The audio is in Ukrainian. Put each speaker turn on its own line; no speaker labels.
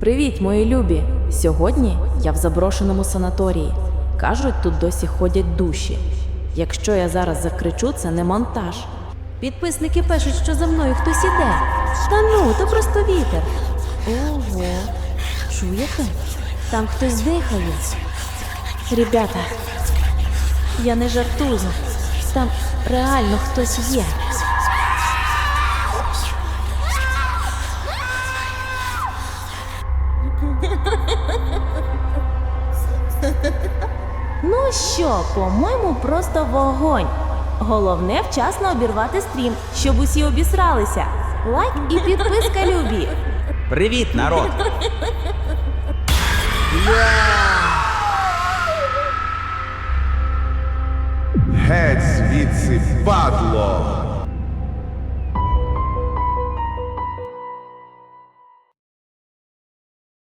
Привіт, мої любі! Сьогодні я в заброшеному санаторії. Кажуть, тут досі ходять душі. Якщо я зараз закричу, це не монтаж. Підписники пишуть, що за мною хтось іде. Та ну, то просто вітер. Ого, чуєте? Там хтось дихає. Ребята, я не жартую. Там реально хтось є. Ну що, по-моєму, просто вогонь. Головне вчасно обірвати стрім, щоб усі обісралися. Лайк і підписка любі.
Привіт, народ!
Геть звідси, падло!